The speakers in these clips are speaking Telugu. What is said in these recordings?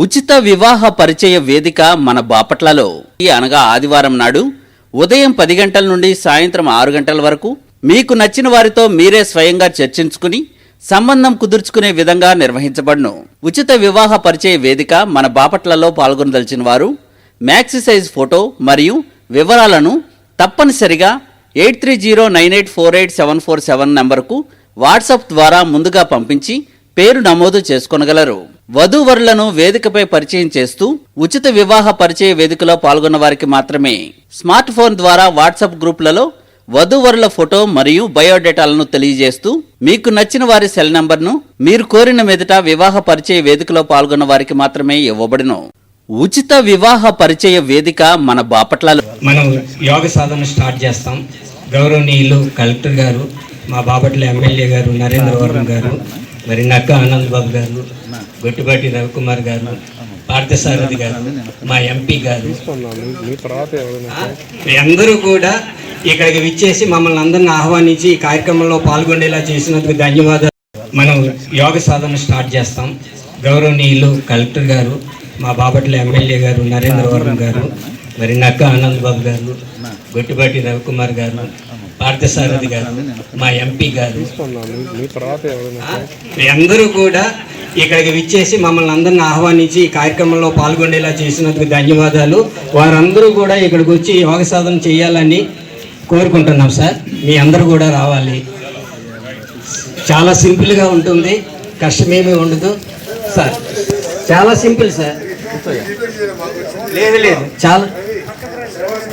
ఉచిత వివాహ పరిచయ వేదిక మన బాపట్లలో. ఈ అనగా ఆదివారం నాడు ఉదయం పది గంటల నుండి సాయంత్రం ఆరు గంటల వరకు మీకు నచ్చిన వారితో మీరే స్వయంగా చర్చించుకుని సంబంధం కుదుర్చుకునే విధంగా నిర్వహించబడును. ఉచిత వివాహ పరిచయ వేదిక మన బాపట్లలో పాల్గొనదలిచిన వారు మ్యాక్సిసైజ్ ఫోటో మరియు వివరాలను తప్పనిసరిగా eight three zero nine eight four eight seven four seven నంబర్కు వాట్సాప్ ద్వారా ముందుగా పంపించి పేరు నమోదు చేసుకొనగలరు. వధూవరులను వేదికపై పరిచయం చేస్తూ ఉచిత వివాహ పరిచయ వేదికలో పాల్గొన్న వారికి మాత్రమే. స్మార్ట్ ఫోన్ ద్వారా వాట్సాప్ గ్రూపులలో వధూవరుల ఫోటో మరియు బయోడేటాలను తెలియజేస్తూ మీకు నచ్చిన వారి సెల్ నంబర్ను మీరు కోరిన మీదట వివాహ పరిచయ వేదికలో పాల్గొన్న వారికి మాత్రమే ఇవ్వబడును. ఉచిత వివాహ పరిచయ వేదిక మన బాపట్లలో. మనం యోగ సాధన స్టార్ట్ చేస్తాం. గౌరవనీయులు కలెక్టర్ గారు మా బాపట్ల ఎమ్మెల్యే గారు నరేంద్రవరం గారు మరి నక్క ఆనంద్ బాబు గారు గొట్టిపాటి రవికుమార్ గారు పార్థసారథి గారు మా ఎంపీ గారు. అందరూ కూడా ఇక్కడికి విచ్చేసి మమ్మల్ని అందరిని ఆహ్వానించి ఈ కార్యక్రమంలో పాల్గొనేలా చేసినందుకు ధన్యవాదాలు. మనం యోగ సాధన స్టార్ట్ చేస్తాం. గౌరవనీయులు కలెక్టర్ గారు మా బాపట్ల ఎమ్మెల్యే గారు నరేంద్రవరం గారు మరి నక్క ఆనంద్ బాబు గారు గొట్టిపాటి రవికుమార్ గారు పార్థసారథి గారు మా ఎంపీ గారు. అందరూ కూడా ఇక్కడికి విచ్చేసి మమ్మల్ని అందరిని ఆహ్వానించి ఈ కార్యక్రమంలో పాల్గొనేలా చేసినందుకు ధన్యవాదాలు. వారందరూ కూడా ఇక్కడికి వచ్చి యోగ సాధన చేయాలని కోరుకుంటున్నాం సార్. మీ అందరూ కూడా రావాలి. చాలా సింపుల్గా ఉంటుంది. కష్టమేమీ ఉండదు. సార్ చాలా సింపుల్ సార్. లేదు లేదు. చాలా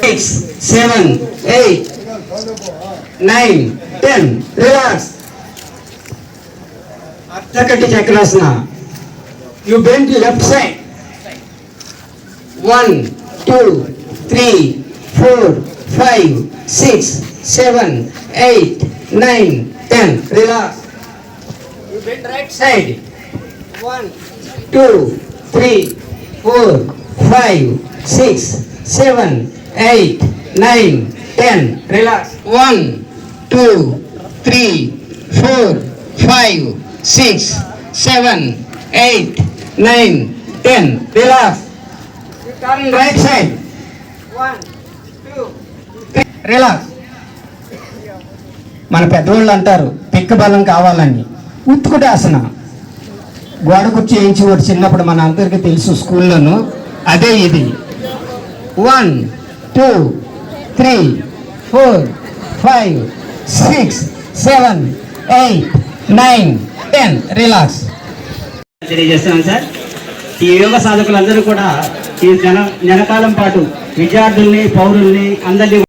six seven eight nine ten relax అర్థకట్టి Chakrasana you bend left side one two three four five six seven eight nine ten relax you bend right side one two three four five six seven eight nine ten relax one two three four five six seven eight nine ten. Relax. Turn right side. One two relax. మన పెద్దవాళ్ళు అంటారు పిక్క బలం కావాలని. ఉత్తుకుటే ఆసన. గోడ కుర్చీ వేయించేవాడు చిన్నప్పుడు మన అందరికీ తెలుసు స్కూల్లోను. అదే ఇది. One two three four five six seven eight nine ten. Relax. తెలియజేస్తున్నాను సార్. ఈ యోగ సాధకులందరూ కూడా ఈ జన జనకాలం పాటు విద్యార్థుల్ని పౌరుల్ని అందరినీ